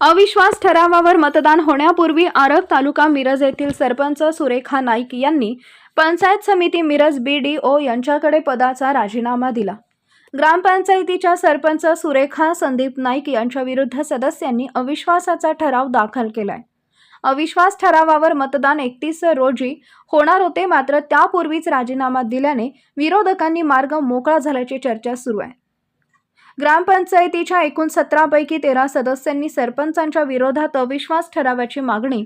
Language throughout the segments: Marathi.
अविश्वास ठरावावर मतदान होण्यापूर्वी आरग तालुका मिरज येथील सरपंच सुरेखा नाईक यांनी पंचायत समिती मिरज बी डी ओ यांच्याकडे पदाचा राजीनामा दिला. ग्रामपंचायतीच्या सरपंच सुरेखा संदीप नाईक यांच्या विरुद्ध सदस्यांनी अविश्वासाचा ठराव दाखल केलाय. अविश्वास ठरावावर मतदान एकतीस रोजी होणार होते मात्र त्यापूर्वीच राजीनामा दिल्याने विरोधकांनी मार्ग मोकळा झाल्याची चर्चा सुरू आहे. ग्रामपंचायतीच्या एकूण सतरापैकी तेरा सदस्यांनी सरपंचांच्या विरोधात अविश्वास ठरावाची मागणी.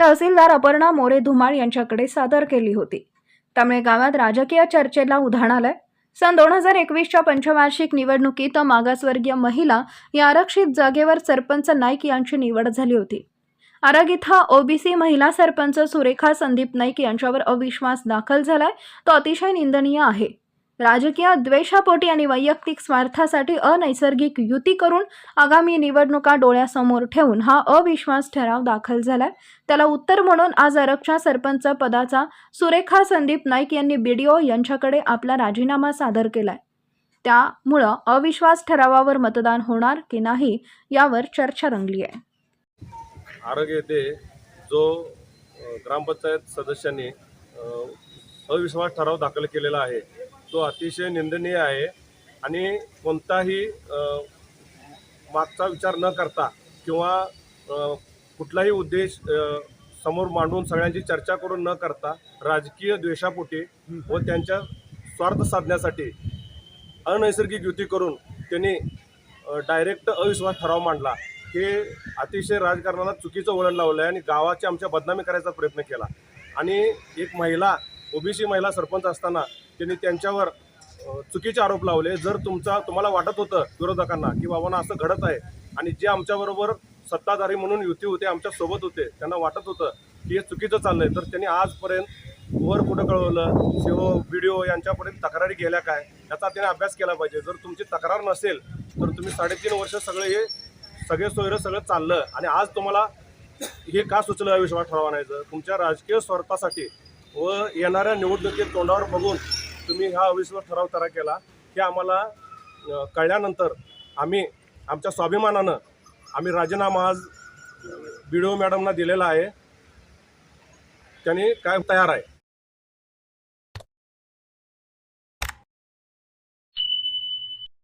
तहसीलदार अपर्णा मोरे धुमाळ यांच्याकडे सादर केली होती. त्यामुळे गावात राजकीय चर्चेला उधाण आलंय. सन दोन हजार एकवीसच्या पंचवार्षिक निवडणुकीत मागासवर्गीय महिला या आरक्षित जागेवर सरपंच नाईक यांची निवड झाली होती. आरग इथं ओबीसी महिला सरपंच सुरेखा संदीप नाईक यांच्यावर अविश्वास दाखल झालाय. तो अतिशय निंदनीय आहे. राजकीय द्वेषापोटी आणि वैयक्तिक स्वार्थासाठी अनैसर्गिक युती करून आगामी निवडणुका डोळ्यासमोर ठेवून हा अविश्वास ठराव दाखल झालाय. त्याला उत्तर म्हणून आज आरक्षा सरपंच पदाचा सुरेखा संदीप नाईक यांनी बीडीओ यांच्याकडे आपला राजीनामा सादर केलाय. त्यामुळं अविश्वास ठरावावर मतदान होणार की नाही यावर चर्चा रंगली आहे. आरोग्य येथे जो ग्रामपंचायत सदस्यांनी अविश्वास ठराव दाखल केलेला आहे तो अतिशय निंदनीय आहे. आणि कोणताही मागचा विचार न करता किंवा कुठलाही उद्देश समोर मांडून सगळ्यांची चर्चा करून न करता राजकीय द्वेषापोटी व त्यांच्या स्वार्थ साधण्यासाठी अनैसर्गिक युती करून त्यांनी डायरेक्ट अविश्वास ठराव मांडला. हे अतिशय राजकारणाला चुकीचं वळण लावलं आहे आणि गावाची आमच्या बदनामी करायचा प्रयत्न केला. आणि एक महिला ओबीसी महिला सरपंच असताना त्यांनी त्यांच्यावर चुकीचे आरोप लावले. जर तुमचा तुम्हाला वाटत होतं विरोधकांना की बाबांना असं घडत आहे आणि जे आमच्याबरोबर सत्ताधारी म्हणून युती होते आमच्यासोबत होते त्यांना वाटत होतं की हे चुकीचं चाललंय तर त्यांनी आजपर्यंत वर कुठं कळवलं? सीओ व्हिडिओ यांच्यापर्यंत तक्रारी गेल्या काय? याचा त्याने अभ्यास केला पाहिजे. जर तुमची तक्रार नसेल तर तुम्ही साडेतीन वर्ष सगळे हे सगळे सोयरं सगळं चाललं आणि आज तुम्हाला हे का सुचलं अविश्वास ठराव आणायचं तुमच्या राजकीय स्वार्थासाठी व येणाऱ्या निवडणुकीत तोंडावर बघून तुम्ही हा अविश्वास ठराव तयार केला हे आम्हाला कळल्यानंतर आम्ही आमच्या स्वाभिमानानं आम्ही राजीनामा आज बी मॅडमना दिलेला आहे. त्यांनी काय तयार आहे?